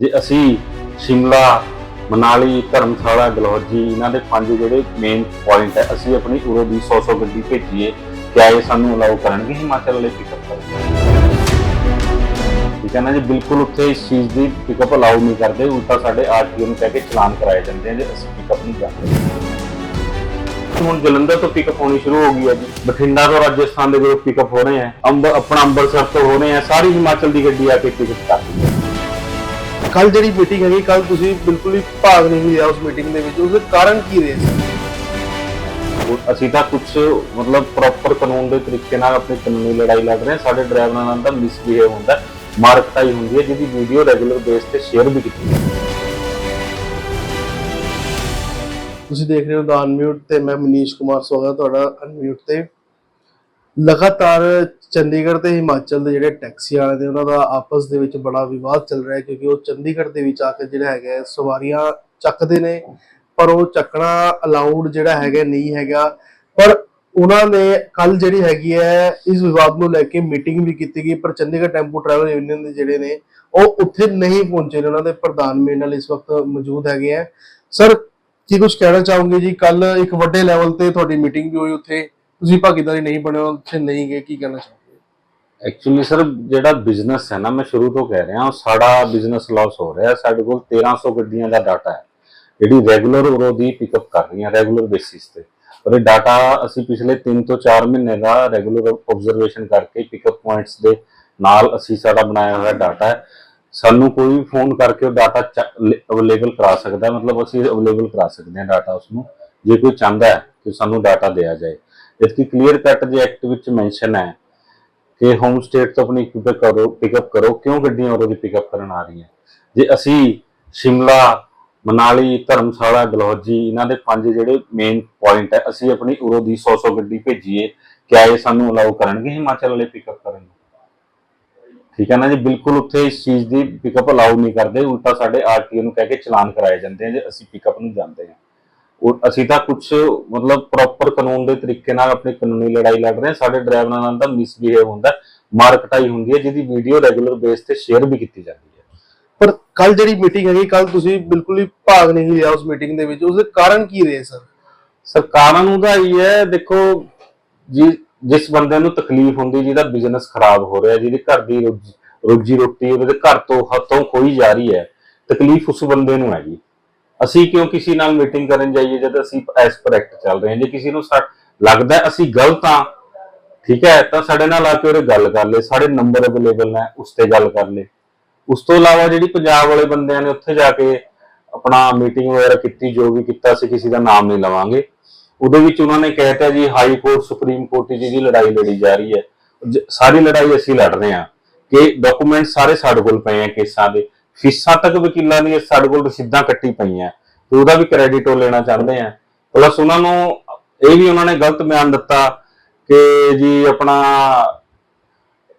ਜੇ ਅਸੀਂ ਸ਼ਿਮਲਾ, ਮਨਾਲੀ, ਧਰਮਸ਼ਾਲਾ ਗਲਹੌਜੀ ਇਹਨਾਂ ਦੇ ਪੰਜ ਜਿਹੜੇ ਮੇਨ ਪੁਆਇੰਟ ਹੈ, ਅਸੀਂ ਆਪਣੀ ਉਰੋ ਦੀ 100 100 ਗੱਡੀ ਭੇਜੀਏ, ਕਿਆ ਇਹ ਸਾਨੂੰ ਅਲਾਉ ਕਰਨਗੇ, ਹਿਮਾਚਲ ਵਾਲੇ ਪਿਕਅਪ ਕਰਨ? ਠੀਕ ਹੈ ਨਾ ਜੀ? ਬਿਲਕੁਲ ਉੱਥੇ ਇਸ ਚੀਜ਼ ਦੀ ਪਿਕਅਪ ਅਲਾਉ ਨਹੀਂ ਕਰਦੇ, ਉਲਟਾ ਸਾਡੇ ਆਰਟੀਓ ਨੂੰ ਕਹਿ ਕੇ ਚਲਾਨ ਕਰਾਏ ਜਾਂਦੇ ਆ, ਜੇ ਅਸੀਂ ਪਿਕਅਪ ਨਹੀਂ ਕਰਦੇ। ਹੁਣ ਜਲੰਧਰ ਤੋਂ ਪਿਕਅਪ ਹੋਣੀ ਸ਼ੁਰੂ ਹੋ ਗਈ ਹੈ ਜੀ। ਬਠਿੰਡਾ ਤੋਂ ਰਾਜਸਥਾਨ ਦੇ ਗਰੁੱਪ ਪਿਕਅਪ ਹੋ ਰਹੇ ਹੈ, ਅੰਬ ਆਪਣਾ ਅੰਮ੍ਰਿਤਸਰ ਤੋਂ ਹੋ ਰਹੇ ਹੈ, ਸਾਰੀ ਹਿਮਾਚਲ ਦੀ ਗੱਡੀ ਆ ਕੇ ਪਿਕਅਪ ਕਰਦੀ ਹੈ। ਕੱਲ ਜਿਹੜੀ ਮੀਟਿੰਗ ਹੈਗੀ ਕੱਲ ਤੁਸੀਂ ਬਿਲਕੁਲ ਹੀ ਭਾਗ ਨਹੀਂ ਲਿਆ ਉਸ ਮੀਟਿੰਗ ਦੇ ਵਿੱਚ। ਉਸ ਦੇ ਕਾਰਨ ਕੀ ਰਹੇ ਸੀ? ਅਸੀਂ ਤਾਂ ਕੁਝ ਮਤਲਬ ਪ੍ਰੋਪਰ ਕਾਨੂੰਨ ਦੇ ਤਰੀਕੇ ਨਾਲ ਆਪਣੀ ਕਾਨੂੰਨੀ ਲੜਾਈ ਲੜ ਰਹੇ ਹਾਂ। ਸਾਡੇ ਡਰਾਈਵਰਾਂ ਨਾਲ ਤਾਂ ਮਿਸਬੀਹੇਵ ਹੁੰਦਾ ਮਾਰਕਟਾਈ ਹੁੰਦੀ ਹੈ ਜਿਹਦੀ ਵੀਡੀਓ ਰੈਗੂਲਰ ਬੇਸ ਤੇ ਸ਼ੇਅਰ ਵੀ ਕੀਤੀ ਜਾਂਦੀ ਹੈ। ਤੁਸੀਂ ਦੇਖ ਰਹੇ ਹੋ ਦਾ ਅਨਮਿਊਟ ਤੇ ਮੈਂ ਮਨੀਸ਼ ਕੁਮਾਰ ਸਵਾਗਤ ਤੁਹਾਡਾ ਅਨਮਿਊਟ ਤੇ ਲਗਾਤਾਰ ਚੰਡੀਗੜ੍ਹ ਤੇ ਹਿਮਾਚਲ ਦੇ ਜਿਹੜੇ ਟੈਕਸੀ ਵਾਲੇ ਨੇ, ਉਹਨਾਂ ਦਾ ਆਪਸ ਦੇ ਵਿੱਚ ਬੜਾ ਵਿਵਾਦ ਚੱਲ ਰਿਹਾ ਹੈ ਕਿਉਂਕਿ ਉਹ ਚੰਡੀਗੜ੍ਹ ਦੇ ਵਿੱਚ ਆ ਕੇ ਜਿਹੜਾ ਹੈਗਾ ਸਵਾਰੀਆਂ ਚੱਕਦੇ ਨੇ, ਪਰ ਉਹ ਚੱਕਣਾ ਅਲਾਉਡ ਜਿਹੜਾ ਹੈਗਾ ਨਹੀਂ ਹੈਗਾ। ਪਰ ਉਹਨਾਂ ਨੇ ਕੱਲ ਜਿਹੜੀ ਹੈਗੀ ਹੈ, ਇਸ ਵਿਵਾਦ ਨੂੰ ਲੈ ਕੇ ਮੀਟਿੰਗ ਵੀ ਕੀਤੀ ਗਈ, ਪਰ ਚੰਡੀਗੜ੍ਹ ਟੈਂਪੂ ਟਰੈਵਲ ਯੂਨੀਅਨ ਦੇ ਜਿਹੜੇ ਨੇ, ਉਹ ਉੱਥੇ ਨਹੀਂ ਪਹੁੰਚੇ ਨੇ। ਉਹਨਾਂ ਦੇ ਪ੍ਰਧਾਨ ਮੇਰੇ ਨਾਲ ਇਸ ਵਕਤ ਮੌਜੂਦ ਹੈਗੇ ਆ। ਸਰ ਕੀ ਕੁਝ ਕਹਿਣਾ ਚਾਹੋਗੇ ਜੀ? ਕੱਲ ਇੱਕ ਵੱਡੇ ਲੈਵਲ ਤੇ ਤੁਹਾਡੀ ਮੀਟਿੰਗ ਵੀ ਹੋਈ ਉੱਥੇ। ਤੁਸੀਂ ਭਾਗੀਦਾਰੀ ਨਹੀਂ ਬਣਿਓ, ਉੱਥੇ ਨਹੀਂ ਗਏ, ਕੀ ਕਹਿਣਾ ਚਾਹੋਗੇ? ਐਕਚੁਅਲੀ ਸਰ ਜਿਹੜਾ ਬਿਜ਼ਨਸ ਹੈ ਨਾ, ਮੈਂ ਸ਼ੁਰੂ ਤੋਂ ਕਹਿ ਰਿਹਾ ਹਾਂ ਸਾਡਾ ਬਿਜ਼ਨਸ ਲਾਸ ਹੋ ਰਿਹਾ। ਸਾਡੇ ਕੋਲ 1300 ਗੱਡੀਆਂ ਦਾ ਡਾਟਾ ਹੈ। ਜਿਹੜੀ ਰੈਗੂਲਰ ਉਰੋ ਦੀ ਪਿਕਅਪ ਕਰ ਰਹੀਆਂ ਰੈਗੂਲਰ ਬੇਸਿਸ ਤੇ। ਔਰ ਇਹ ਡਾਟਾ ਅਸੀਂ ਪਿਛਲੇ 3 ਤੋਂ 4 ਮਹੀਨੇ ਦਾ ਰੈਗੂਲਰ ਆਬਜ਼ਰਵੇਸ਼ਨ ਕਰਕੇ ਪਿਕਅਪ ਪੁਆਇੰਟਸ ਦੇ ਨਾਲ ਅਸੀਂ ਸਾਡਾ ਬਣਾਇਆ ਹੋਇਆ ਡਾਟਾ ਹੈ। ਸਾਨੂੰ ਕੋਈ ਫੋਨ ਕਰਕੇ ਉਹ ਡਾਟਾ ਅਵੇਲੇਬਲ ਕਰਾ ਸਕਦਾ ਮਤਲਬ ਅਸੀਂ ਅਵੇਲੇਬਲ ਕਰਾ ਸਕਦੇ ਹਾਂ ਡਾਟਾ ਉਸ ਨੂੰ ਜੇ ਕੋਈ ਚਾਹੁੰਦਾ ਹੈ ਕਿ ਸਾਨੂੰ ਡਾਟਾ ਦਿਆ ਜਾਏ। ਜਦਕਿ ਕਲੀਅਰ ਕੱਟ ਜੇ ਐਕਟ ਵਿੱਚ ਮੈਂਸ਼ਨ ਹੈ ਕਿ ਹੋਮ ਸਟੇਟ ਤੋਂ ਆਪਣੀ ਪਿਕਅਪ ਕਰੋ ਪਿਕਅਪ ਕਰੋ, ਕਿਉਂ ਗੱਡੀਆਂ ਉਰੋਂ ਦੀ ਪਿਕਅਪ ਕਰਨ ਆ ਰਹੀਆਂ? ਜੇ ਅਸੀਂ ਸ਼ਿਮਲਾ, ਮਨਾਲੀ, ਧਰਮਸ਼ਾਲਾ ਡਲਹੌਜੀ ਇਹਨਾਂ ਦੇ ਪੰਜ ਜਿਹੜੇ ਮੇਨ ਪੁਆਇੰਟ ਹੈ, ਅਸੀਂ ਆਪਣੀ ਉਰੋਂ ਦੀ 100 100 ਗੱਡੀ ਭੇਜੀਏ, ਕਿਆ ਇਹ ਸਾਨੂੰ ਅਲਾਉ ਕਰਨਗੇ ਹਿਮਾਚਲ ਵਾਲੇ ਪਿਕਅਪ ਕਰਨ ਠੀਕ ਹੈ ਨਾ ਜੀ? ਬਿਲਕੁਲ ਉੱਥੇ ਇਸ ਚੀਜ਼ ਦੀ ਪਿਕਅਪ ਅਲਾਉ ਨਹੀਂ ਕਰਦੇ, ਉਲਟਾ ਸਾਡੇ ਆਰਟੀਓ ਨੂੰ ਕਹਿ ਕੇ ਚਲਾਨ ਕਰਾਏ ਜਾਂਦੇ ਆ, ਜੇ ਅਸੀਂ ਪਿਕਅਪ ਨੂੰ ਜਾਂਦੇ ਹਾਂ ਅਸੀਂ ਤਾਂ ਕੁਝ ਮਤਲਬ ਪ੍ਰੋਪਰ ਕਾਨੂੰਨ ਦੇ ਤਰੀਕੇ ਨਾਲ ਆਪਣੀ ਕਾਨੂੰਨੀ ਲੜਾਈ ਲੜ ਰਹੇ ਹਾਂ। ਸਾਡੇ ਡਰਾਈਵਰਾਂ ਨਾਲ ਤਾਂ ਮਿਸਬੀਹੇਵ ਹੁੰਦਾ ਮਾਰਕਟਾਈ ਹੁੰਦੀ ਹੈ ਜਿਹਦੀ ਵੀਡੀਓ ਰੈਗੂਲਰ ਬੇਸ ਤੇ ਸ਼ੇਅਰ ਵੀ ਕੀਤੀ ਜਾਂਦੀ ਹੈ। ਪਰ ਕੱਲ ਜਿਹੜੀ ਮੀਟਿੰਗ ਹੈਗੀ ਕੱਲ ਤੁਸੀਂ ਬਿਲਕੁਲ ਹੀ ਭਾਗ ਨਹੀਂ ਲਿਆ ਉਸ ਮੀਟਿੰਗ ਦੇ ਵਿੱਚ। ਉਸ ਦੇ ਕਾਰਨ ਕੀ ਰਹੇ ਸਰ? ਸਰਕਾਰਾਂ ਨੂੰ ਤਾਂ ਇਹ ਹੈ ਦੇਖੋ ਜੀ ਜਿਸ ਬੰਦੇ ਨੂੰ ਤਕਲੀਫ ਹੁੰਦੀ ਜਿਹਦਾ ਬਿਜ਼ਨਸ ਖਰਾਬ ਹੋ ਰਿਹਾ ਜਿਹਦੇ ਘਰ ਦੀ ਰੋਜੀ ਰੋਜੀ ਰੋਟੀ ਉਹਦੇ ਘਰ ਤੋਂ ਹੱਥੋਂ ਖੋਈ ਜਾ ਰਹੀ ਹੈ ਤਕਲੀਫ ਉਸ ਬੰਦੇ ਨੂੰ ਹੈਗੀ। ਅਸੀਂ ਕਿਉਂ ਕਿਸੇ ਨਾਲ ਮੀਟਿੰਗ ਕਰਨ ਜਾਈਏ ਜਦ ਅਸੀਂ ਐਸ ਪਰ ਐਕਟ ਚੱਲ ਰਹੇ ਹਾਂ? ਜੇ ਕਿਸੇ ਨੂੰ ਲੱਗਦਾ ਅਸੀਂ ਗਲਤ ਹਾਂ, ਠੀਕ ਹੈ, ਤਾਂ ਸਾਡੇ ਨਾਲ ਆ ਕੇ ਉਹਦੇ ਗੱਲ ਕਰ ਲੈ, ਸਾਡੇ ਨੰਬਰ ਅਵੇਲੇਬਲ ਨੇ, ਉਸ ਤੇ ਗੱਲ ਕਰ ਲੈ। ਉਸ ਤੋਂ ਇਲਾਵਾ ਜਿਹੜੀ ਪੰਜਾਬ ਵਾਲੇ ਬੰਦਿਆਂ ਨੇ ਉੱਥੇ ਜਾ ਕੇ ਆਪਣਾ ਮੀਟਿੰਗ ਵਗੈਰਾ ਕੀਤੀ, ਜੋ ਵੀ ਕੀਤਾ, ਅਸੀਂ ਕਿਸੇ ਦਾ ਨਾਮ ਨਹੀਂ ਲਵਾਂਗੇ। ਉਹਦੇ ਵਿੱਚ ਉਹਨਾਂ ਨੇ ਕਹਿਤਾ ਜੀ ਹਾਈ ਕੋਰਟ ਸੁਪਰੀਮ ਕੋਰਟ ਦੀ ਲੜਾਈ ਲੜੀ ਜਾ ਰਹੀ ਹੈ। ਸਾਰੀ ਲੜਾਈ ਅਸੀਂ ਲੜ ਰਹੇ ਹਾਂ ਕਿ ਡਾਕੂਮੈਂਟ ਸਾਰੇ ਸਾਡੇ ਕੋਲ ਪਏ ਆ ਕੇਸਾਂ ਦੇ। ਫੀਸਾਂ ਤੱਕ ਵਕੀਲਾਂ ਦੀ ਸਾਡੇ ਕੋਲ ਰਸੀਦਾਂ ਕੱਟੀ ਪਈਆਂ। ਤੇ ਉਹਦਾ ਵੀ ਕ੍ਰੈਡਿਟ ਉਹ ਲੈਣਾ ਚਾਹੁੰਦੇ ਆ। ਪਲੱਸ ਉਹਨਾਂ ਨੂੰ ਇਹ ਵੀ ਉਹਨਾਂ ਨੇ ਗਲਤ ਬਿਆਨ ਦਿੱਤਾ ਕਿ ਜੀ ਆਪਣਾ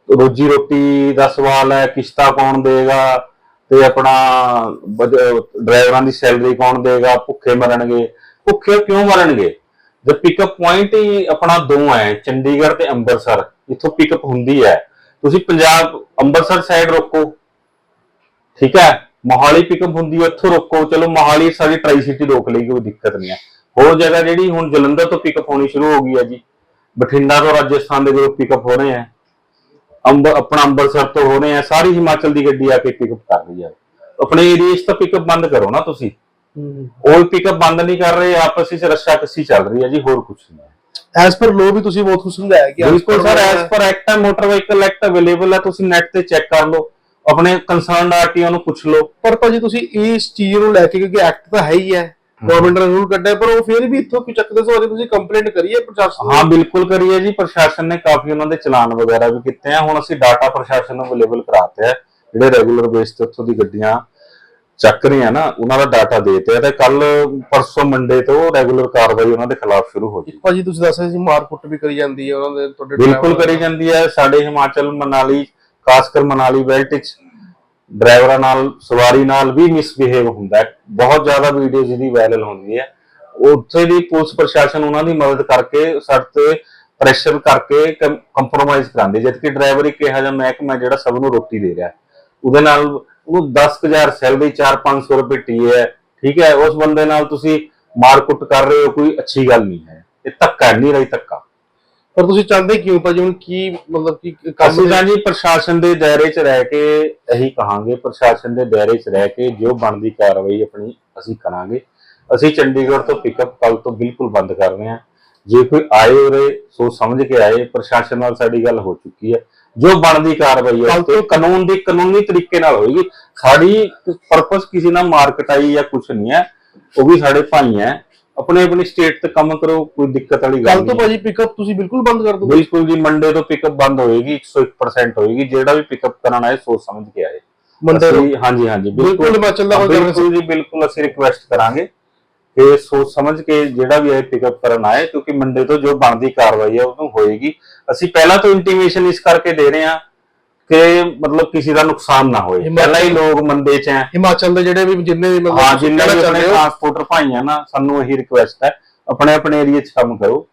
ਰੋਜੀ ਰੋਟੀ ਦਾ ਸਵਾਲ ਹੈ, ਕਿਸ਼ਤਾ ਕੌਣ ਦੇਗਾ ਤੇ ਆਪਣਾ ਡਰਾਈਵਰਾਂ ਦੀ ਸੈਲਰੀ ਕੌਣ ਦੇਗਾ ਭੁੱਖੇ ਮਰਨਗੇ। ਭੁੱਖੇ ਕਿਉਂ ਮਰਨਗੇ? ਜਦ ਪਿਕਅਪ ਪੁਆਇੰਟ ਹੀ ਆਪਣਾ ਦੋ ਹੈ, ਚੰਡੀਗੜ੍ਹ ਤੇ ਅੰਮ੍ਰਿਤਸਰ ਇੱਥੋਂ ਪਿਕਅਪ ਹੁੰਦੀ ਹੈ। ਤੁਸੀਂ ਪੰਜਾਬ ਅੰਮ੍ਰਿਤਸਰ ਸਾਈਡ ਰੋਕੋ। ਠੀਕ ਹੈ? ਮੋਹਾਲੀ ਪਿਕਅਪ ਹੁੰਦੀ ਹੈ ਉੱਥੋਂ ਰੋਕੋ। ਚਲੋ ਮੋਹਾਲੀ ਸਾਡੀ ਟਰਾਈ ਸਿਟੀ ਰੋਕ ਲਈ ਕੋਈ ਦਿੱਕਤ ਨਹੀਂ ਹੈ। ਹੋਰ ਜਗ੍ਹਾ ਜਿਹੜੀ ਹੁਣ ਜਲੰਧਰ ਤੋਂ ਪਿਕਅਪ ਹੋਣੀ ਸ਼ੁਰੂ ਹੋ ਗਈ ਹੈ ਜੀ। ਬਠਿੰਡਾ ਤੋਂ ਰਾਜਸਥਾਨ ਦੇ ਗਰੁੱਪ ਪਿਕਅਪ ਹੋ ਰਹੇ ਹੈ ਅੰਬ ਆਪਣਾ ਅੰਮ੍ਰਿਤਸਰ ਤੋਂ ਹੋ ਰਹੇ ਹੈ ਸਾਰੀ ਹਿਮਾਚਲ ਦੀ ਗੱਡੀ ਆ ਕੇ ਪਿਕਅਪ ਕਰ ਰਹੀ ਹੈ। ਆਪਣੇ ਏਰੀਆ 'ਚ ਤਾਂ ਪਿਕਅਪ ਬੰਦ ਕਰੋ ਨਾ ਤੁਸੀਂ। ਉਹ ਪਿਕਅਪ ਬੰਦ ਨਹੀਂ ਕਰ ਰਹੇ ਆਪਸ ਵਿੱਚ ਰੱਸ਼ਾ ਕੱਸੀ ਚੱਲ ਰਹੀ ਹੈ ਜੀ ਹੋਰ ਕੁਝ ਨਹੀਂ ਐਸ ਪਰ ਲੋ ਵੀ ਤੁਸੀਂ ਬਹੁਤ ਕੁਝ ਸਮਝਾਇਆ ਕਿ ਬਿਲਕੁਲ ਸਰ ਐਸ ਪਰ ਐਕਟ ਹੈ ਮੋਟਰ ਵਹੀਕਲ ਐਕਟ ਅਵੇਲੇਬਲ ਹੈ ਤੁਸੀਂ ਨੈਟ ਤੇ ਚੈੱਕ ਕਰ ਲਓ। ਆਪਣੇ ਕੰਸਰਨਡ ਆਰਟੀਓ ਨੂੰ ਪੁੱਛ ਲਓ। ਪਰ ਭਾਜੀ ਤੁਸੀਂ ਇਸ ਚੀਜ਼ ਨੂੰ ਲੈ ਕੇ ਕਿਉਂਕਿ ਐਕਟ ਤਾਂ ਹੈ ਹੀ ਹੈ ਗਵਰਨਮੈਂਟ ਨੇ ਰੂਲ ਕੱਢਿਆ ਪਰ ਉਹ ਫਿਰ ਵੀ ਇੱਥੋਂ ਕਿਉਂ ਚੱਕਦੇ ਸੋ ਤੁਸੀਂ ਕੰਪਲੇਂਟ ਕਰੀਏ ਪ੍ਰਸ਼ਾਸਨ ਹਾਂ ਬਿਲਕੁਲ ਕਰੀਏ ਜੀ। ਪ੍ਰਸ਼ਾਸਨ ਨੇ ਕਾਫੀ ਉਹਨਾਂ ਦੇ ਚਲਾਨ ਵਗੈਰਾ ਵੀ ਕੀਤੇ ਆ। ਹੁਣ ਅਸੀਂ ਡਾਟਾ ਪ੍ਰਸ਼ਾਸਨ ਨੂੰ ਅਵੇਲੇਬਲ ਕਰਾਤੇ ਆ। ਜਿਹੜੇ ਰੈਗੂਲਰ ਬੇਸ ਤੇ ਉੱਥੋਂ ਦੀ ਗੱਡੀਆਂ ਚੱਕ ਰਹੀਆਂ ਨਾ ਉਹਨਾਂ ਦਾ ਡਾਟਾ ਦੇਤੇ ਆ। ਤੇ ਕੱਲ ਪਰਸੋਂ ਮੰਡੇ ਤੋਂ ਰੈਗੂਲਰ ਕਾਰਵਾਈ ਉਹਨਾਂ ਦੇ ਖਿਲਾਫ ਸ਼ੁਰੂ ਹੋ ਗਈ ਭਾਜੀ ਤੁਸੀਂ ਦੱਸ ਰਹੇ ਸੀ ਮਾਰਕੁੱਟ ਵੀ ਕਰੀ ਜਾਂਦੀ ਹੈ ਉਹਨਾਂ ਦੇ ਤੁਹਾਡੇ ਬਿਲਕੁਲ ਕਰੀ ਜਾਂਦੀ ਹੈ। ਸਾਡੇ ਹਿਮਾਚਲ ਮਨਾਲੀ ਖਾਸ ਕਰ ਮਨਾਲੀ ਬੈਲਟ ਵਿੱਚ ਡਰਾਈਵਰਾਂ ਨਾਲ, ਸਵਾਰੀ ਨਾਲ ਵੀ ਮਿਸਬਿਹੇਵ ਹੁੰਦਾ ਹੈ। ਬਹੁਤ ਜ਼ਿਆਦਾ ਵੀਡੀਓ ਜਿਹਦੀ ਵਾਇਰਲ ਹੁੰਦੀ ਹੈ। ਉੱਥੇ ਦੀ ਪੁਲਿਸ ਪ੍ਰਸ਼ਾਸਨ ਉਹਨਾਂ ਦੀ ਮਦਦ ਕਰਕੇ, ਸਾਡੇ ਤੇ ਪ੍ਰੈਸ਼ਰ ਕਰਕੇ ਕੰਪਰੋਮਾਈਜ਼ ਕਰਾਉਂਦੇ ਜਦਕਿ ਡਰਾਈਵਰ ਇੱਕ ਇਹੋ ਜਿਹਾ ਮਹਿਕਮਾ ਜਿਹੜਾ ਸਭ ਨੂੰ ਰੋਟੀ ਦੇ ਰਿਹਾ ਹੈ। ਉਹਦੇ ਨਾਲ ਉਹਨੂੰ 10000 ਸੈਲਰੀ 4-500 ਰੁਪਏ ਟੀਏ ਹੈ। ਠੀਕ ਹੈ, ਉਸ ਬੰਦੇ ਨਾਲ ਤੁਸੀਂ ਮਾਰਕੁੱਟ ਕਰ ਰਹੇ ਹੋ, ਕੋਈ ਅੱਛੀ ਗੱਲ ਨਹੀਂ ਹੈ। ਇਹ ਧੱਕਾ ਨਹੀਂ ਰਹੀ ਧੱਕਾ। ਪਰ ਤੁਸੀਂ ਚਾਹੁੰਦੇ ਕਿਉਂ? ਭਾਜੀ ਹੁਣ ਕੀ ਮਤਲਬ ਕਿ ਅਸੀਂ ਤਾਂ ਜੀ ਪ੍ਰਸ਼ਾਸਨ ਦੇ ਦਾਇਰੇ 'ਚ ਰਹਿ ਕੇ ਇਹੀ ਕਹਾਂਗੇ ਪ੍ਰਸ਼ਾਸਨ ਦੇ ਦਾਇਰੇ 'ਚ ਰਹਿ ਕੇ ਜੋ ਬਣਦੀ ਕਾਰਵਾਈ ਆਪਣੀ ਅਸੀਂ ਕਰਾਂਗੇ। ਅਸੀਂ ਚੰਡੀਗੜ੍ਹ ਤੋਂ ਪਿਕਅਪ ਕੱਲ ਤੋਂ ਬਿਲਕੁਲ ਬੰਦ ਕਰ ਰਹੇ ਹਾਂ। ਜੇ ਕੋਈ ਆਏ ਉਰੇ ਸੋਚ ਸਮਝ ਕੇ ਆਏ ਪ੍ਰਸ਼ਾਸਨ ਨਾਲ ਸਾਡੀ ਗੱਲ ਹੋ ਚੁੱਕੀ ਹੈ। ਜੋ ਬਣਦੀ ਕਾਰਵਾਈ ਹੈ ਤੇ ਕਾਨੂੰਨ ਦੀ ਕਾਨੂੰਨੀ ਤਰੀਕੇ ਨਾਲ ਹੋਏਗੀ। ਸਾਡੀ ਪਰਪਸ ਕਿਸੇ ਨਾਲ ਮਾਰਕਟਾਈ ਜਾਂ ਕੁਝ ਨਹੀਂ ਹੈ। ਉਹ ਵੀ ਸਾਡੇ ਭਾਈ ਹੈ। ਆਪਣੇ ਆਪਣੀ ਸਟੇਟ ਤੇ ਕੰਮ ਕਰੋ ਕੋਈ ਦਿੱਕਤ ਵਾਲੀ ਗੱਲ ਕੱਲ ਤੋਂ ਭਾਜੀ ਪਿਕਅਪ ਤੁਸੀਂ ਬਿਲਕੁਲ ਬੰਦ ਕਰ ਦੋਗੇ ਬਿਲਕੁਲ ਜੀ ਮੰਡੇ ਤੋਂ ਪਿਕਅਪ ਬੰਦ ਹੋਏਗੀ 101% ਹੋਏਗੀ ਜਿਹੜਾ ਵੀ ਪਿਕਅਪ ਕਰਨ ਆਏ ਸੋਚ ਸਮਝ ਕੇ ਆਏ। ਅਸੀਂ- ਹਾਂਜੀ ਹਾਂਜੀ ਬਿਲਕੁਲ ਹਿਮਾਚਲ ਦਾ ਗੱਲ ਨਹੀਂ। ਬਿਲਕੁਲ ਜੀ ਬਿਲਕੁਲ ਅਸੀਂ ਰਿਕੁਐਸਟ ਕਰਾਂਗੇ ਕਿ ਸੋਚ ਸਮਝ ਕੇ ਜਿਹੜਾ ਵੀ ਆਏ ਪਿਕਅਪ ਕਰਨ ਆਏ ਕਿਉਂਕਿ ਮੰਡੇ ਤੋਂ ਜੋ ਬਣਦੀ ਕਾਰਵਾਈ ਹੈ ਉਹਨੂੰ ਹੋਏਗੀ। ਅਸੀਂ ਪਹਿਲਾਂ ਤੋਂ ਇੰਟੀਮੇਸ਼ਨ ਇਸ ਕਰਕੇ ਦੇ ਰਹੇ ਹਾਂ ਕਿ ਮਤਲਬ ਕਿਸੇ ਦਾ ਨੁਕਸਾਨ ਨਾ ਹੋਏ। ਪਹਿਲਾਂ ਹੀ ਲੋਕ ਮੰਦੇ ਚ ਹੈ ਹਿਮਾਚਲ ਦੇ ਜਿਹੜੇ ਵੀ ਜਿੰਨੇ ਵੀ ਮਤਲਬ ਹਾਂ ਜਿੰਨੇ ਵੀ ਆਪਣੇ ਟਰਾਂਸਪੋਰਟਰ ਭਾਈ ਆ ਨਾ ਸਾਨੂੰ ਇਹੀ ਰਿਕੁਐਸਟ ਹੈ ਆਪਣੇ ਆਪਣੇ ਏਰੀਆ 'ਚ ਕੰਮ ਕਰੋ।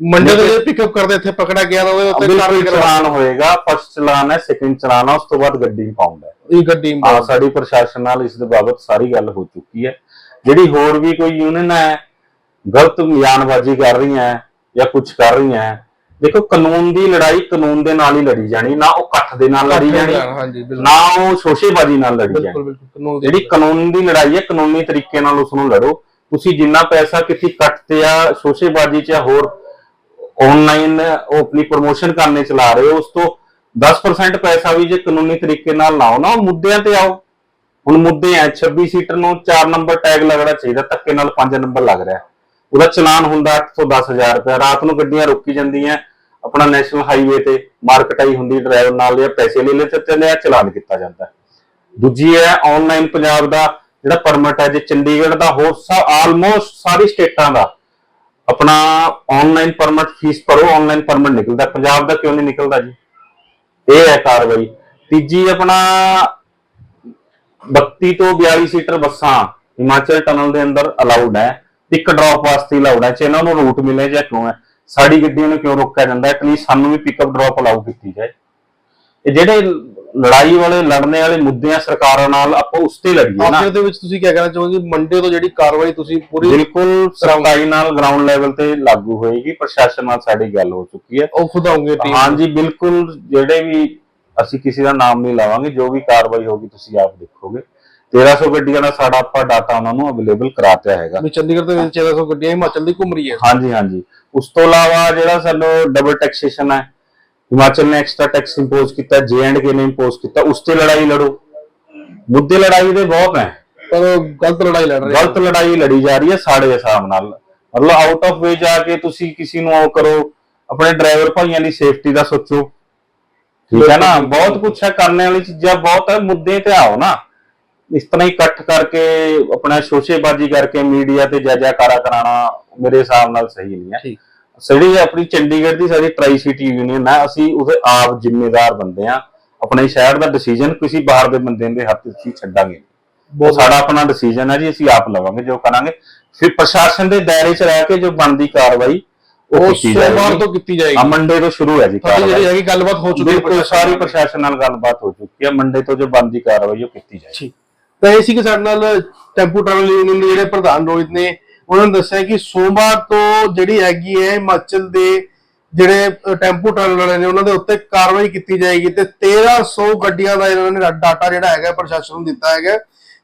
ਮੰਡੇ ਦੇ ਪਿਕਅਪ ਕਰਦੇ ਇੱਥੇ ਪਕੜਿਆ ਗਿਆ ਤਾਂ ਉਹਦੇ ਉੱਤੇ ਕਾਰਵਾਈ ਚਲਾਨ ਹੋਏਗਾ ਫਸਟ ਚਲਾਨ ਹੈ ਸੈਕਿੰਡ ਚਲਾਨ ਹੈ ਉਸ ਤੋਂ ਬਾਅਦ ਗੱਡੀ ਪਾਉਂਦਾ ਹੈ। ਇਹ ਗੱਡੀ ਆ ਸਾਡੀ ਪ੍ਰਸ਼ਾਸਨ ਨਾਲ ਇਸ ਦੇ ਬਾਬਤ ਸਾਰੀ ਗੱਲ ਹੋ ਚੁੱਕੀ ਹੈ। ਜਿਹੜੀ ਹੋਰ ਵੀ ਕੋਈ ਯੂਨੀਅਨ ਹੈ ਗਲਤ ਬਿਆਨਬਾਜ਼ੀ ਕਰ ਰਹੀਆਂ ਹੈ ਜਾਂ ਕੁਝ ਕਰ ਰਹੀਆਂ ਹੈ ਦੇਖੋ ਕਾਨੂੰਨ ਦੀ ਲੜਾਈ ਕਾਨੂੰਨ ਦੇ ਨਾਲ ਹੀ ਲੜੀ ਜਾਣੀ ਨਾ ਉਹ ਇਕੱਠ ਦੇ ਨਾਲ ਲੜੀ ਜਾਣੀ ਹਾਂਜੀ ਬਿਲਕੁਲ। ਨਾ ਉਹ ਸ਼ੋਸ਼ੇਬਾਜ਼ੀ ਨਾਲ ਲੜੀ ਬਿਲਕੁਲ ਜਾਣੀ। ਬਿਲਕੁਲ ਜਿਹੜੀ ਕਾਨੂੰਨ ਦੀ ਲੜਾਈ ਹੈ ਕਾਨੂੰਨੀ ਤਰੀਕੇ ਨਾਲ ਉਸ ਨੂੰ ਲੜੋ। ਤੁਸੀਂ ਜਿੰਨਾ ਪੈਸਾ ਕਿਸੇ ਕੱਟ ਤੇ ਆ ਸ਼ੋਸ਼ੇਬਾਜ਼ੀ 'ਚ ਹੋਰ ਆਨਲਾਈਨ ਉਹ ਆਪਣੀ ਪ੍ਰੋਮੋਸ਼ਨ ਕਰਨੇ ਚਲਾ ਰਹੇ ਹੋ ਉਸ ਤੋਂ 10% ਪੈਸਾ ਵੀ ਜੇ ਕਾਨੂੰਨੀ ਤਰੀਕੇ ਨਾਲ ਲਾਓ ਨਾ ਉਹ ਮੁੱਦਿਆਂ ਤੇ ਆਓ। ਹੁਣ ਮੁੱਦੇ ਆ 26 ਸੀਟਰ ਨੂੰ 4 ਨੰਬਰ ਟੈਗ ਲੱਗਣਾ ਚਾਹੀਦਾ ਧੱਕੇ ਨਾਲ 5 ਨੰਬਰ ਲੱਗ ਰਿਹਾ। ਉਹਦਾ ਚਲਾਨ ਹੁੰਦਾ 8 ਤੋਂ 10000 ਰੁਪਏ ਰਾਤ ਨੂੰ ਗੱਡੀਆਂ ਰੋਕੀ ਜਾਂਦੀਆਂ ਆਪਣਾ ਨੈਸ਼ਨਲ ਹਾਈਵੇ ਤੇ ਮਾਰਕਟਾਈ ਹੁੰਦੀ ਡਰਾਈਵਰ ਨਾਲ ਜਾਂ ਪੈਸੇ ਲੈ ਲੈ ਤੇ ਚੱਲਿਆ ਚਲਾਨ ਕੀਤਾ ਜਾਂਦਾ ਦੂਜੀ ਹੈ ਆਨਲਾਈਨ ਪੰਜਾਬ ਦਾ ਜਿਹੜਾ ਪਰਮਿਟ ਹੈ, ਜੇ ਚੰਡੀਗੜ੍ਹ ਦਾ ਹੋਰ ਆਲਮੋਸਟ ਸਾਰੀ ਸਟੇਟਾਂ ਦਾ, ਆਪਣਾ ਆਨਲਾਈਨ ਪਰਮਿਟ ਫੀਸ ਭਰੋ ਆਨਲਾਈਨ ਪਰਮਿਟ ਨਿਕਲਦਾ। ਪੰਜਾਬ ਦਾ ਕਿਉਂ ਨਹੀਂ ਨਿਕਲਦਾ ਜੀ? ਇਹ ਹੈ ਕਾਰਵਾਈ। ਤੀਜੀ ਆਪਣਾ 32 ਤੋਂ 42 ਸੀਟਰ ਬੱਸਾਂ ਹਿਮਾਚਲ ਟਨਲ ਦੇ ਅੰਦਰ ਅਲਾਉਡ ਹੈ। ਇੱਕ ਡ੍ਰੌਪ ਵਾਸਤੇ ਅਲਾਉਡ ਹੈ, ਜੇ ਇਹਨਾਂ ਨੂੰ ਰੂਟ ਮਿਲੇ ਜਾਂ ਕਿਉਂ ਹੈ। ਸਾਡੀ ਗੱਡੀਆਂ ਨੂੰ ਕਿਉਂ ਰੋਕਿਆ ਜਾਂਦਾ? ਹੈ ਸਾਨੂੰ ਵੀ ਪਿਕਅਪ ਡ੍ਰੌਪ ਅਲਾਉ ਕੀਤੀ ਜਾਏ। ਇਹ ਜਿਹੜੇ ਲੜਾਈ ਵਾਲੇ ਲੜਨੇ ਵਾਲੇ ਮੁੱਦੇ ਆ ਸਰਕਾਰਾਂ ਨਾਲ ਆਪਾਂ ਉਸ ਤੇ ਲੜੀਏ ਨਾ। ਆਖਿਰ ਦੇ ਵਿੱਚ ਤੁਸੀਂ ਕੀ ਕਹਿਣਾ ਚਾਹੋਗੇ? ਮੰਡੇ ਤੋਂ ਜਿਹੜੀ ਕਾਰਵਾਈ ਤੁਸੀਂ ਪੂਰੀ ਬਿਲਕੁਲ ਸਖਤਾਈ ਨਾਲ ਗਰਾਊਂਡ ਲੈਵਲ ਤੇ ਲਾਗੂ ਹੋਏਗੀ। ਪ੍ਰਸ਼ਾਸਨ ਨਾਲ ਸਾਡੀ ਗੱਲ ਹੋ ਚੁੱਕੀ ਹੈ। ਉਹ ਖੁਦ ਆਉਂਗੇ ਟੀਮ ਹਾਂਜੀ ਬਿਲਕੁਲ। ਜਿਹੜੇ ਵੀ ਅਸੀਂ ਕਿਸੇ ਦਾ ਨਾਮ ਨਹੀਂ ਲਾਵਾਂਗੇ ਜੋ ਵੀ ਕਾਰਵਾਈ ਹੋਗੀ ਤੁਸੀਂ ਆਪ ਦੇਖੋਗੇ। 1300 ਗੱਡੀਆਂ ਦਾ ਸਾਡਾ ਆਪਾਂ ਡਾਟਾ ਉਹਨਾਂ ਨੂੰ ਅਵੇਲੇਬਲ ਕਰਾਤਾ ਹੈਗਾ। ਵੀ ਚੰਡੀਗੜ੍ਹ ਦੇ ਵਿੱਚ 1400 ਗੱਡੀਆਂ ਹਿਮਾਚਲ ਦੀ ਘੁੰਮ ਰਹੀ ਹੈ। ਹਾਂਜੀ ਹਾਂਜੀ। ਉਸ ਤੋਂ ਇਲਾਵਾ ਜਿਹੜਾ ਸਾਨੂੰ ਡਬਲ ਟੈਕਸੇਸ਼ਨ ਹੈ ਹਿਮਾਚਲ ਨੇ ਐਕਸਟਰਾ ਟੈਕਸ ਇੰਪੋਜ਼ ਕੀਤਾ ਜੇ ਐਂਡ ਕੇ ਨੇ ਇੰਪੋਜ਼ ਕੀਤਾ ਉਸ ਤੇ ਲੜਾਈ ਲੜੋ। ਮੁੱਦੇ ਲੜਾਈ ਦੇ ਬਹੁਤ ਹੈ। ਪਰ ਗਲਤ ਲੜਾਈ ਲੜ ਰਹੇ ਗਲਤ ਲੜਾਈ ਲੜੀ ਜਾ ਰਹੀ ਹੈ ਸਾਡੇ ਹਿਸਾਬ ਨਾਲ। ਮਤਲਬ ਆਊਟ ਆਫ ਵੇ ਜਾ ਕੇ ਤੁਸੀਂ ਕਿਸੇ ਨੂੰ ਉਹ ਕਰੋ ਆਪਣੇ ਡਰਾਈਵਰ ਭਾਈਆਂ ਦੀ ਸੇਫਟੀ ਦਾ ਸੋਚੋ। ਠੀਕ ਹੈ ਨਾ? ਬਹੁਤ ਕੁਛ ਹੈ ਕਰਨੇ ਵਾਲੀ ਚੀਜ਼ਾਂ ਬਹੁਤ ਹੈ ਮੁੱਦੇ ਤੇ ਆਓ ਨਾ। ਇਸ ਤਰ੍ਹਾਂ ਹੀ ਇਕੱਠ ਕਰਕੇ ਆਪਣਾ ਸ਼ੋਸ਼ੇਬਾਜ਼ੀ ਕਰਕੇ ਮੀਡੀਆ ਤੇ ਜੈ ਜੈਕਾਰਾ ਕਰਾਉਣਾ ਮੇਰੇ ਹਿਸਾਬ ਨਾਲ ਸਹੀ ਨਹੀਂ ਹੈ। ਜਿਹੜੀ ਆਪਣੀ ਚੰਡੀਗੜ੍ਹ ਦੀ ਸਾਡੀ ਟਰਾਈ ਸਿਟੀ ਯੂਨੀਅਨ ਹੈ। ਅਸੀਂ ਉਹਦੇ ਆਪ ਜ਼ਿੰਮੇਦਾਰ ਬੰਦੇ ਆ ਆਪਣੇ ਸ਼ਹਿਰ ਦਾ ਡਿਸੀਜਨ ਕਿਸੇ ਬਾਹਰ ਦੇ ਬੰਦੇ ਦੇ ਹੱਥ 'ਚ ਹੀ ਛੱਡਾਂਗੇ। ਉਹ ਸਾਡਾ ਆਪਣਾ ਡਿਸੀਜਨ ਹੈ ਜੀ ਅਸੀਂ ਆਪ ਲਵਾਂਗੇ ਜੋ ਕਰਾਂਗੇ। ਫਿਰ ਪ੍ਰਸ਼ਾਸਨ ਦੇ ਦਾਇਰੇ 'ਚ ਰਹਿ ਕੇ ਜੋ ਬਣਦੀ ਕਾਰਵਾਈ ਉਹ ਸੋਮਵਾਰ ਤੋਂ ਕੀਤੀ ਆ ਜਾਏਗੀ ਮੰਡੇ ਤੋਂ ਸ਼ੁਰੂ ਹੈ ਜੀ ਤੁਹਾਡੀ ਜਿਹੜੀ ਕਾਰਵਾਈ। ਹੈਗੀ ਗੱਲਬਾਤ ਹੋ ਚੁੱਕੀ ਹੈ ਸਾਰੀ ਪ੍ਰਸ਼ਾਸਨ ਨਾਲ। ਗੱਲਬਾਤ ਹੋ ਚੁੱਕੀ ਹੈ। ਮੰਡੇ ਤੋਂ ਜੋ ਬਣਦੀ ਕਾਰਵਾਈ ਉਹ ਕੀਤੀ ਜਾਏਗੀ। ਤਾਂ ਇਹ ਸੀ ਕਿ ਸਾਡੇ ਨਾਲ ਟੈਂਪੂ ਟਰੈਵਲ ਯੂਨੀਅਨ ਦੇ ਜਿਹੜੇ ਪ੍ਰਧਾਨ ਰੋਹਿਤ ਨੇ, ਉਹਨਾਂ ਨੇ ਦੱਸਿਆ ਕਿ ਸੋਮਵਾਰ ਤੋਂ ਜਿਹੜੀ ਹੈਗੀ ਹੈ ਹਿਮਾਚਲ ਦੇ ਜਿਹੜੇ ਟੈਂਪੂ ਟਰੈਵਲ ਵਾਲੇ ਨੇ, ਉਹਨਾਂ ਦੇ ਉੱਤੇ ਕਾਰਵਾਈ ਕੀਤੀ ਜਾਏਗੀ ਤੇ 1300 ਗੱਡੀਆਂ ਦਾ ਇਹਨਾਂ ਨੇ ਡਾਟਾ ਜਿਹੜਾ ਹੈਗਾ ਪ੍ਰਸ਼ਾਸਨ ਨੂੰ ਦਿੱਤਾ ਹੈਗਾ।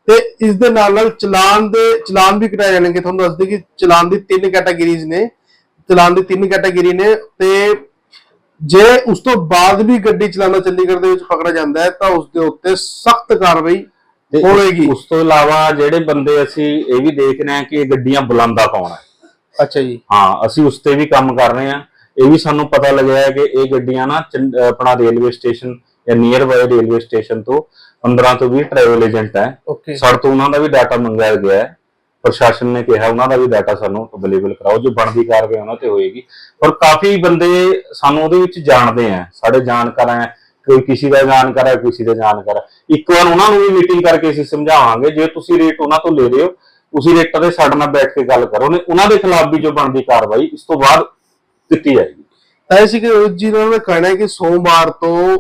ਤੇ ਇਸ ਦੇ ਨਾਲ ਨਾਲ ਚਲਾਨ ਦੇ, ਚਲਾਨ ਵੀ ਕਟਾਏ ਜਾਣਗੇ। ਤੁਹਾਨੂੰ ਦੱਸ ਦਈਏ ਕਿ ਚਲਾਨ ਦੀ ਤਿੰਨ ਕੈਟਾਗਰੀਜ਼ ਨੇ। ਚਲਾਨ ਦੀ ਤਿੰਨ ਕੈਟਾਗਰੀ ਨੇ ਤੇ ਜੇ ਉਸ ਤੋਂ ਬਾਅਦ ਵੀ ਗੱਡੀ ਚਲਾਉਂਦਾ ਚੰਡੀਗੜ੍ਹ ਦੇ ਵਿੱਚ ਪਕੜਿਆ ਜਾਂਦਾ ਹੈ, ਤਾਂ ਉਸ ਦੇ ਉੱਤੇ ਸਖਤ ਕਾਰਵਾਈ ਤੇ ਹੋਵੇਗੀ। ਉਸ ਤੋਂ ਇਲਾਵਾ ਜਿਹੜੇ ਬੰਦੇ ਅਸੀਂ ਇਹ ਵੀ ਦੇਖ ਰਹੇ ਹਾਂ ਕਿ ਇਹ ਗੱਡੀਆਂ ਬੁਲੰਦਾ ਕੌਣ ਹੈ। ਅੱਛਾ ਜੀ। ਹਾਂ ਅਸੀਂ ਉਸ ਤੇ ਵੀ ਕੰਮ ਕਰ ਰਹੇ ਹਾਂ। ਇਹ ਵੀ ਸਾਨੂੰ ਪਤਾ ਲੱਗਿਆ ਹੈ ਕਿ ਇਹ ਗੱਡੀਆਂ ਨਾ ਆਪਣਾ ਰੇਲਵੇ ਸਟੇਸ਼ਨ ਜਾਂ ਨੀਅਰ ਬਾਈ ਰੇਲਵੇ ਸਟੇਸ਼ਨ ਤੋਂ 15 ਤੋਂ 20 ਟਰੈਵਲ ਏਜੰਟ ਹੈ। ਸਾਡੇ ਤੋਂ ਉਹਨਾਂ ਦਾ ਵੀ ਡਾਟਾ ਮੰਗਾਇਆ ਗਿਆ ਹੈ। ਪ੍ਰਸ਼ਾਸਨ ਨੇ ਕਿਹਾ ਉਹਨਾਂ ਦਾ ਵੀ ਡਾਟਾ ਸਾਨੂੰ ਅਵੇਲੇਬਲ ਕਰਾਓ। ਜੋ ਬਣਦੀ ਕਾਰਵਾਈ ਉਹਨਾਂ ਤੇ ਹੋਏਗੀ। ਪਰ ਕਾਫੀ ਬੰਦੇ ਸਾਨੂੰ ਉਹਦੇ ਵਿੱਚ ਜਾਣਦੇ ਆ। ਸਾਡੇ ਜਾਣਕਾਰ ਹੈ ਕੋਈ ਕਿਸੇ ਦਾ ਜਾਣਕਾਰ ਹੈ ਕਿਸੇ ਦਾ ਜਾਣਕਾਰ ਹੈ ਇੱਕ ਵਾਰ ਉਹਨਾਂ ਨੂੰ ਵੀ ਮੀਟਿੰਗ ਕਰਕੇ ਅਸੀਂ ਸਮਝਾਵਾਂਗੇ, ਜੇ ਤੁਸੀਂ ਰੇਟ ਉਹਨਾਂ ਤੋਂ ਲੈ ਰਹੇ ਹੋ ਉਸੇ ਰੇਟਾਂ ਤੇ ਸਾਡੇ ਨਾਲ ਬੈਠ ਕੇ ਗੱਲ ਕਰੋ ਨੇ ਉਹਨਾਂ ਦੇ ਖਿਲਾਫ ਵੀ ਜੋ ਬਣਦੀ ਕਾਰਵਾਈ, ਇਸ ਤੋਂ ਬਾਅਦ ਕੀਤੀ ਜਾਏਗੀ। ਤਾਂ ਇਹ ਸੀ ਕਿ ਜੀ ਦਾ ਕਹਿਣਾ ਹੈ ਕਿ ਸੋਮਵਾਰ ਤੋਂ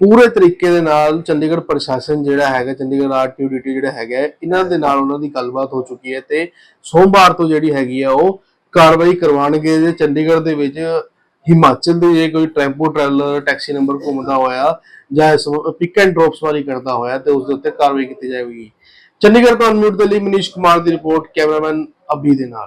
ਪੂਰੇ ਤਰੀਕੇ ਦੇ ਨਾਲ ਚੰਡੀਗੜ੍ਹ ਪ੍ਰਸ਼ਾਸਨ ਜਿਹੜਾ ਹੈਗਾ, ਚੰਡੀਗੜ੍ਹ ਆਰਟੀਓ ਜਿਹੜਾ ਹੈਗਾ, ਇਹਨਾਂ ਦੇ ਨਾਲ ਉਹਨਾਂ ਦੀ ਗੱਲਬਾਤ ਹੋ ਚੁੱਕੀ ਹੈ ਤੇ ਸੋਮਵਾਰ ਤੋਂ ਜਿਹੜੀ ਹੈਗੀ ਆ ਉਹ ਕਾਰਵਾਈ ਕਰਵਾਉਣਗੇ। ਜੇ ਚੰਡੀਗੜ੍ਹ ਦੇ ਵਿੱਚ ਹਿਮਾਚਲ ਦੇ ਜੇ ਕੋਈ ਟੈਂਪੋ ਟਰੈਵਲਰ ਟੈਕਸੀ ਨੰਬਰ ਘੁੰਮਦਾ ਹੋਇਆ ਜਾਂ ਇਸ ਪਿਕ ਐਂਡ ਡ੍ਰੌਪ ਸਵਾਰੀ ਕਰਦਾ ਹੋਇਆ ਤੇ ਉਸ ਦੇ ਉੱਤੇ ਕਾਰਵਾਈ ਕੀਤੀ ਜਾਵੇਗੀ। ਚੰਡੀਗੜ੍ਹ ਤੋਂ ਅਨਮਿਊਟ ਦੇ ਲਈ ਮਨੀਸ਼ ਕੁਮਾਰ ਦੀ ਰਿਪੋਰਟ ਕੈਮਰਾਮੈਨ ਅਬੀ ਦੇ ਨਾਲ।